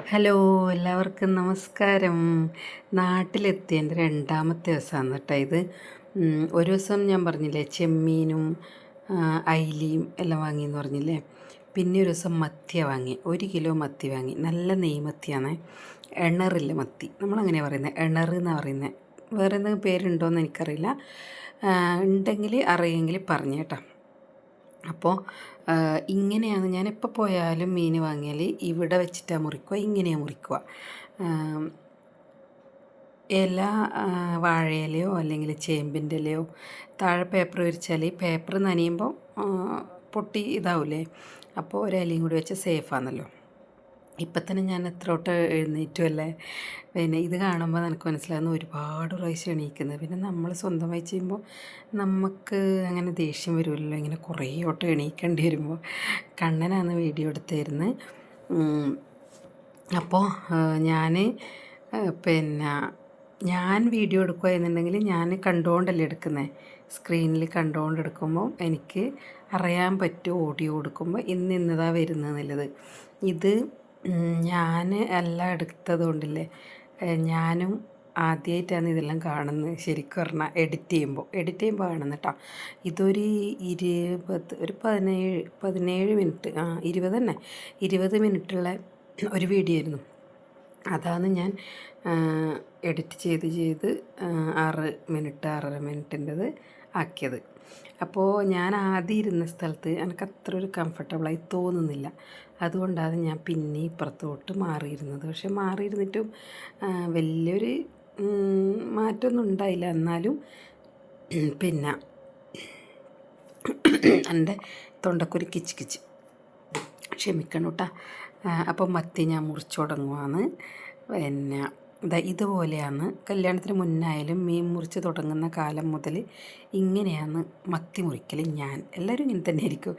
Hello എല്ലാവർക്കും നമസ്കാരം. നാട്ടിലെത്തി എന്റെ രണ്ടാമത്തെ ദിവസമാണ് കേട്ടോ ഇത്. ഒരു ദിവസം ഞാൻ പറഞ്ഞില്ലേ ചെമ്മീനും അയിലിയും എല്ലാം വാങ്ങിയെന്ന് പറഞ്ഞില്ലേ? പിന്നെ ഒരു ദിവസം മത്തിയ വാങ്ങി ഒരു കിലോ മത്തി വാങ്ങി. നല്ല നെയ്മത്തിയാണ് എണറില്ല മത്തി. നമ്മളങ്ങനെ പറയുന്നത് എണർ എന്നാണ് പറയുന്നത് വേറെ എന്തെങ്കിലും പേരുണ്ടോയെന്ന് എനിക്കറിയില്ല. ഉണ്ടെങ്കിൽ അറിയെങ്കിൽ പറഞ്ഞു കേട്ടോ അപ്പോൾ ഇങ്ങനെയാണ് ഞാൻ എപ്പോൾ പോയാലും മീൻ വാങ്ങിയാൽ ഇവിടെ വെച്ചിട്ടാണ് മുറിക്കുക ഇങ്ങനെയാണ് മുറിക്കുക ഇല വാഴയിലയോ അല്ലെങ്കിൽ ചേമ്പിന്റെ ഇലയോ താഴെ പേപ്പർ വിരിച്ചാൽ പേപ്പർ നനയുമ്പോൾ പൊട്ടി ഇതാവില്ലേ അപ്പോൾ ഒരിലയും കൂടി വെച്ച് സേഫാണല്ലോ ഇപ്പം തന്നെ ഞാൻ എത്ര വട്ടം എഴുന്നേറ്റുമല്ലേ പിന്നെ ഇത് കാണുമ്പോൾ നിനക്ക് മനസ്സിലാകുന്ന ഒരുപാട് പ്രാവശ്യം എണീക്കുന്നത്. പിന്നെ നമ്മൾ സ്വന്തമായി ചെയ്യുമ്പോൾ നമുക്ക് അങ്ങനെ ദേഷ്യം വരുമല്ലോ ഇങ്ങനെ കുറേ വട്ടം എണീക്കേണ്ടി വരുമ്പോൾ. കണ്ണനാണ് വീഡിയോ എടുത്തിരുന്നത്. അപ്പോൾ ഞാൻ പിന്നെ ഞാൻ വീഡിയോ എടുക്കുക എന്നുണ്ടെങ്കിൽ ഞാൻ കണ്ടുകൊണ്ടല്ലേ എടുക്കുന്നത് സ്ക്രീനിൽ കണ്ടുകൊണ്ട് എടുക്കുമ്പോൾ എനിക്ക് അറിയാൻ പറ്റും ഓഡിയോ കൊടുക്കുമ്പോൾ ഇന്ന് ഇന്നതാണ് വരുന്നത് എന്നുള്ളത്. ഇത് ഞാൻ എല്ലാം എടുത്തത് കൊണ്ടില്ലേ? ഞാനും ആദ്യമായിട്ടാണ് ഇതെല്ലാം കാണുന്നത്. ശരിക്കും പറഞ്ഞാൽ എഡിറ്റ് ചെയ്യുമ്പോൾ എഡിറ്റ് ചെയ്യുമ്പോൾ കാണുന്നത് കേട്ടോ ഇതൊരു ഇരുപത് ഒരു പതിനേഴ് പതിനേഴ് മിനിറ്റ് ആ ഇരുപത് തന്നെ ഇരുപത് മിനിറ്റുള്ള ഒരു വീഡിയോ ആയിരുന്നു. അതാണ് ഞാൻ എഡിറ്റ് ചെയ്ത് ചെയ്ത് ആറ് മിനിറ്റ് ആറര മിനിറ്റിന്റെത് ആക്കിയത്. അപ്പോൾ ഞാൻ ആദ്യം ഇരുന്ന സ്ഥലത്ത് എനിക്ക് അത്ര ഒരു കംഫർട്ടബിളായി തോന്നുന്നില്ല. അതുകൊണ്ടാണ് ഞാൻ പിന്നെ ഇപ്പുറത്തോട്ട് മാറിയിരുന്നത്. പക്ഷെ മാറിയിരുന്നിട്ടും വലിയൊരു മാറ്റമൊന്നും ഉണ്ടായില്ല. എന്നാലും പിന്നെ എന്റെ തൊണ്ടക്കൊരു കിച്ച് കിച്ച്. ക്ഷമിക്കണം കേട്ടോ. അപ്പം മത്തി ഞാൻ മുറിച്ചു തുടങ്ങുവാണ് പിന്നെ ഇതാ ഇതുപോലെയാണ് കല്യാണത്തിന് മുന്നായാലും മീൻ മുറിച്ച് തുടങ്ങുന്ന കാലം മുതൽ ഇങ്ങനെയാണ് മത്തി മുറിക്കൽ ഞാൻ. എല്ലാവരും ഇങ്ങനെ തന്നെ ആയിരിക്കും.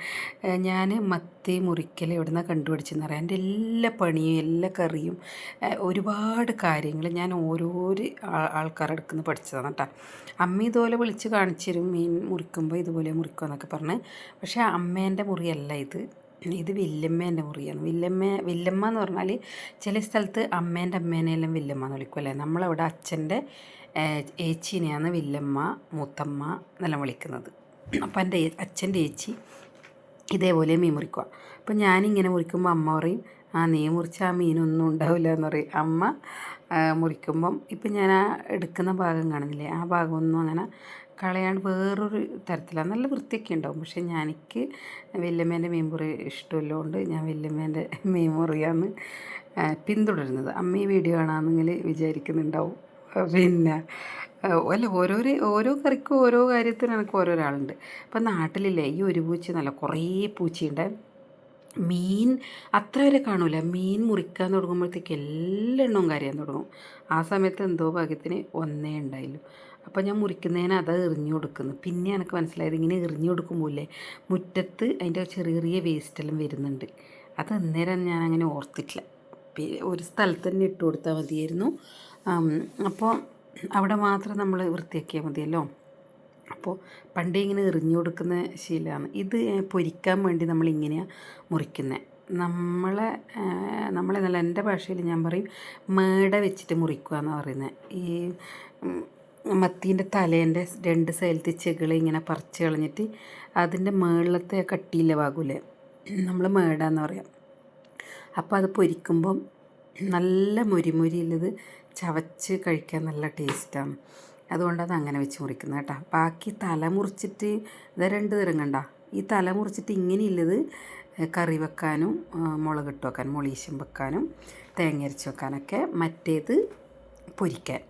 ഞാൻ മത്തി മുറിക്കൽ എവിടെ നിന്നാണ് കണ്ടുപിടിച്ചെന്ന് പറയാം എന്റെ എല്ലാ പണിയും എല്ലാ കറിയും ഒരുപാട് കാര്യങ്ങൾ ഞാൻ ഓരോ ആൾക്കാരെ നിന്ന് പഠിച്ചതാണ് കേട്ടോ. അമ്മ ഇതുപോലെ വിളിച്ച് കാണിച്ചു തരും മീൻ മുറിക്കുമ്പോൾ ഇതുപോലെ മുറിക്കുമെന്നൊക്കെ പറഞ്ഞ്. പക്ഷേ അമ്മേന്റെ മുറിയല്ല ഇത്. ഇത് വില്ലമ്മേന്റെ മുറിയാണ്. വില്ലമ്മ വില്ലമ്മ എന്ന് പറഞ്ഞാൽ ചില സ്ഥലത്ത് അമ്മേന്റെ അമ്മേനെയെല്ലാം വില്ലമ്മ എന്ന് വിളിക്കും അല്ലേ നമ്മളവിടെ അച്ഛന്റെ ഏച്ചീനെയാണ് വില്ലമ്മ മൂത്തമ്മ എന്നെല്ലാം വിളിക്കുന്നത്. അപ്പം എന്റെ അച്ഛന്റെ ഏച്ചി ഇതേപോലെ മീൻ മുറിക്കുക അപ്പം ഞാനിങ്ങനെ മുറിക്കുമ്പോൾ അമ്മ പറയും ആ നീ മുറിച്ച ആ മീനൊന്നും ഉണ്ടാവില്ല എന്ന് പറയും. അമ്മ മുറിക്കുമ്പം ഇപ്പം ഞാൻ ആ എടുക്കുന്ന ഭാഗം കാണുന്നില്ലേ ആ ഭാഗമൊന്നും അങ്ങനെ കളയാണ്ട് വേറൊരു തരത്തിലാണ് നല്ല വൃത്തിയൊക്കെ ഉണ്ടാവും. പക്ഷേ ഞാൻ എനിക്ക് വല്യമ്മേന്റെ മീൻ മുറി ഇഷ്ടമല്ലോണ്ട് ഞാൻ വല്യമ്മേന്റെ മീൻ മുറിയാണ് പിന്തുടരുന്നത്. അമ്മ ഈ വീഡിയോ കാണാമെന്നെങ്കിൽ വിചാരിക്കുന്നുണ്ടാവും. പിന്നെ അല്ല ഓരോരോ ഓരോ കറിക്കും ഓരോ കാര്യത്തിനും എനിക്ക് ഓരോരാളുണ്ട്. ഇപ്പം നാട്ടിലില്ലേ ഈ ഒരു പൂച്ച നല്ല കുറേ പൂച്ചയുണ്ട്. മീൻ അത്ര വരെ കാണൂല. മീൻ മുറിക്കാൻ തുടങ്ങുമ്പോഴത്തേക്ക് എല്ലാ എണ്ണവും കരയാൻ തുടങ്ങും. ആ സമയത്ത് എന്തോ ഭാഗ്യത്തിന് ഒന്നേ ഉണ്ടായില്ല അപ്പോൾ ഞാൻ മുറിക്കുന്നതിന് അത് എറിഞ്ഞു കൊടുക്കുന്നു. പിന്നെ എനിക്ക് മനസ്സിലായത് ഇങ്ങനെ എറിഞ്ഞു കൊടുക്കുമ്പോഴേ മുറ്റത്ത് അതിന്റെ ചെറിയ ചെറിയ വേസ്റ്റെല്ലാം വരുന്നുണ്ട്. അത് അന്നേരം ഞാൻ അങ്ങനെ ഓർത്തിട്ടില്ല. ഒരു സ്ഥലത്ത് തന്നെ ഇട്ട് കൊടുത്താൽ മതിയായിരുന്നു. അപ്പോൾ അവിടെ മാത്രം നമ്മൾ വൃത്തിയാക്കിയാൽ മതിയല്ലോ? അപ്പോൾ പണ്ടേ ഇങ്ങനെ എറിഞ്ഞു കൊടുക്കുന്ന ശീലമാണ്. ഇത് പൊരിക്കാൻ വേണ്ടി നമ്മൾ ഇങ്ങനെയാണ് മുറിക്കുന്നത് നമ്മളെ നമ്മളെ നല്ല എന്റെ ഭാഷയിൽ ഞാൻ പറയും മേട വെച്ചിട്ട് മുറിക്കുക എന്ന് പറയുന്നത് ഈ മത്തീന്റെ തലേന്റെ രണ്ട് സൈഡിലത്തെ ചെകിള ഇങ്ങനെ പറിച്ച് കളഞ്ഞിട്ട് അതിന്റെ മേളിലത്തെ കട്ടിയില്ല ഭാഗമില്ലേ നമ്മൾ മേട എന്ന് പറയാം. അപ്പോൾ അത് പൊരിക്കുമ്പം നല്ല മുരിമുരിയുള്ളത് ചവച്ച് കഴിക്കാൻ നല്ല ടേസ്റ്റാണ്. അതുകൊണ്ട് അത് അങ്ങനെ വെച്ച് മുറിക്കുന്നത് കേട്ടോ. ബാക്കി തല മുറിച്ചിട്ട് ഇത് രണ്ട് തരം കണ്ട. ഈ തല മുറിച്ചിട്ട് ഇങ്ങനെയുള്ളത് കറി വെക്കാനും മുളകിട്ട് വെക്കാനും മുളീശം വെക്കാനും തേങ്ങ അരച്ച് വെക്കാനൊക്കെ മറ്റേത് പൊരിക്കാൻ.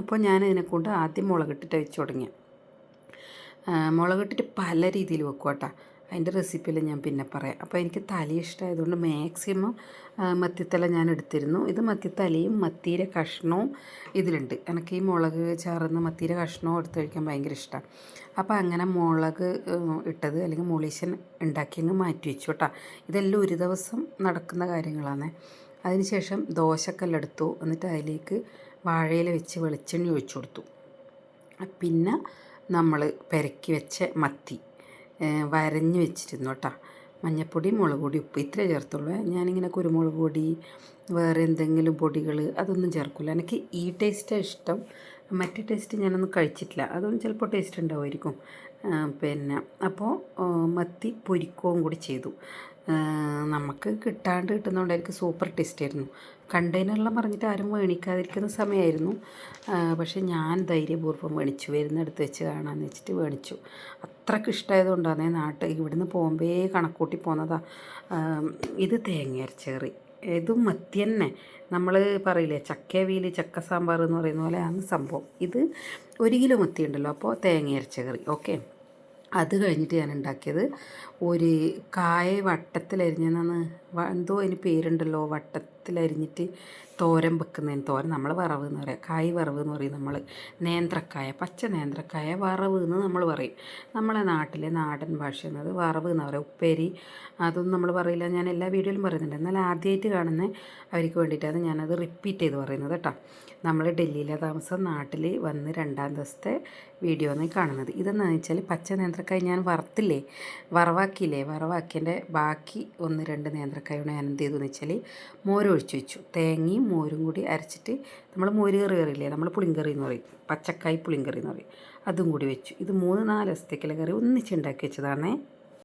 അപ്പോൾ ഞാൻ ഇതിനെക്കൊണ്ട് ആദ്യം മുളകിട്ടിട്ട് വെച്ച് തുടങ്ങി മുളകിട്ടിട്ട് പല രീതിയിൽ വെക്കും കേട്ടോ. അതിന്റെ റെസിപ്പിയിൽ ഞാൻ പിന്നെ പറയാം. അപ്പോൾ എനിക്ക് തല ഇഷ്ടമായതുകൊണ്ട് മാക്സിമം മത്തിത്തല ഞാൻ എടുത്തിരുന്നു. ഇത് മത്തിത്തലയും മത്തിര കഷ്ണവും ഇതിലുണ്ട്. എനിക്ക് ഈ മുളക് ചേർന്ന് മത്തിര കഷ്ണവും എടുത്ത് കഴിക്കാൻ ഭയങ്കര ഇഷ്ടമാണ്. അപ്പോൾ അങ്ങനെ മുളക് ഇട്ടത് അല്ലെങ്കിൽ മുളീശൻ ഉണ്ടാക്കി അങ്ങ് മാറ്റി വെച്ചു കേട്ടോ. ഇതെല്ലാം ഒരു ദിവസം നടക്കുന്ന കാര്യങ്ങളാണ്. അതിനുശേഷം ദോശക്കല്ലെടുത്തു എന്നിട്ട് അതിലേക്ക് വാഴയില വെച്ച് വെളിച്ചെണ്ണ ഒഴിച്ചു കൊടുത്തു. പിന്നെ നമ്മൾ പെരക്കി വെച്ച മത്തി. വരഞ്ഞ് വെച്ചിരുന്നു കേട്ടോ മഞ്ഞപ്പൊടി മുളക് പൊടി ഉപ്പ് ഇത്രേ ചേർത്തുള്ളൂ. ഞാനിങ്ങനെ കുരുമുളക് പൊടി വേറെ എന്തെങ്കിലും പൊടികൾ അതൊന്നും ചേർക്കില്ല എനിക്ക് ഈ ടേസ്റ്റാണ് ഇഷ്ടം. മറ്റേ ടേസ്റ്റ് ഞാനൊന്നും കഴിച്ചിട്ടില്ല. അതൊന്നും ചിലപ്പോൾ ടേസ്റ്റ് ഉണ്ടാവുമായിരിക്കും. പിന്നെ അപ്പോൾ മത്തി പൊരിക്കുകയും കൂടി ചെയ്തു. നമുക്ക് കിട്ടാണ്ട് കിട്ടുന്നതുകൊണ്ടായിരിക്കും സൂപ്പർ ടേസ്റ്റ് ആയിരുന്നു. കണ്ടെയ്നറിലും പറഞ്ഞിട്ട് ആരും മേണിക്കാതിരിക്കുന്ന സമയമായിരുന്നു. പക്ഷെ ഞാൻ ധൈര്യപൂർവം മേണിച്ചു വരുന്നെടുത്ത് വെച്ച് കാണാമെന്ന് വെച്ചിട്ട് മേണിച്ചു അത്രയ്ക്ക് ഇഷ്ടമായതുകൊണ്ടാണ് നാട്ടിൽ ഇവിടുന്ന് പോകുമ്പേ കണക്കൂട്ടി പോന്നതാ. ഇത് തേങ്ങ അരച്ചേറി ഇതും മത്തി തന്നെ. നമ്മൾ പറയില്ലേ ചക്കവിയിൽ ചക്ക സാമ്പാർ എന്ന് പറയുന്ന പോലെ ആണ് സംഭവം. ഇത് ഒരു കിലോ മത്തി ഉണ്ടല്ലോ അപ്പോൾ തേങ്ങ അരച്ച കറി ഓക്കെ? അത് കഴിഞ്ഞിട്ട് ഞാൻ ഉണ്ടാക്കിയത് ഒരു കായ വട്ടത്തിലരിഞ്ഞെന്നാണ് എന്തോ അതിന് പേരുണ്ടല്ലോ വട്ടത്തിലരിഞ്ഞിട്ട് തോരൻ വെക്കുന്നതിന്. തോരൻ നമ്മൾ വറവ് എന്ന് പറയാം. കായ് വറവ് എന്ന് പറയും നമ്മൾ നേന്ത്രക്കായ പച്ച നേന്ത്രക്കായ വറവ് എന്ന് നമ്മൾ പറയും. നമ്മളെ നാട്ടിലെ നാടൻ ഭാഷ എന്നത് വറവ് എന്ന് പറയും. ഉപ്പേരി അതൊന്നും നമ്മൾ പറയില്ല. ഞാൻ എല്ലാ വീഡിയോയിലും പറയുന്നുണ്ട്. എന്നാൽ ആദ്യമായിട്ട് കാണുന്ന അവർക്ക് വേണ്ടിയിട്ടാണ് ഞാനത് റിപ്പീറ്റ് ചെയ്ത് പറയുന്നത് കേട്ടോ. നമ്മൾ ഡൽഹിയിലെ താമസം നാട്ടിൽ വന്ന് രണ്ടാം ദിവസത്തെ വീഡിയോ ആണ് കാണുന്നത്. ഇതെന്താണെന്ന് വെച്ചാൽ പച്ച നേന്ത്രക്കായ ഞാൻ വറുത്തില്ലേ വറവാക്കിയില്ലേ വറവാക്കിയതിന്റെ ബാക്കി ഒന്ന് രണ്ട് നേന്ത്രക്കായോട് ഞാൻ എന്ത് ചെയ്തു എന്ന് വെച്ചാൽ മോര് ഒഴിച്ച് വെച്ചു. തേങ്ങയും മോരും കൂടി അരച്ചിട്ട് നമ്മൾ മോര് കറി കറിയില്ലേ? നമ്മൾ പുളിങ്കറി എന്ന് പറയും. പച്ചക്കായ് പുളിങ്കറി എന്ന് പറയും. അതും കൂടി വെച്ചു. ഇത് മൂന്ന് നാല് ദിവസത്തേക്കുള്ള കറി ഒന്നിച്ചുണ്ടാക്കി വെച്ചതാണേ.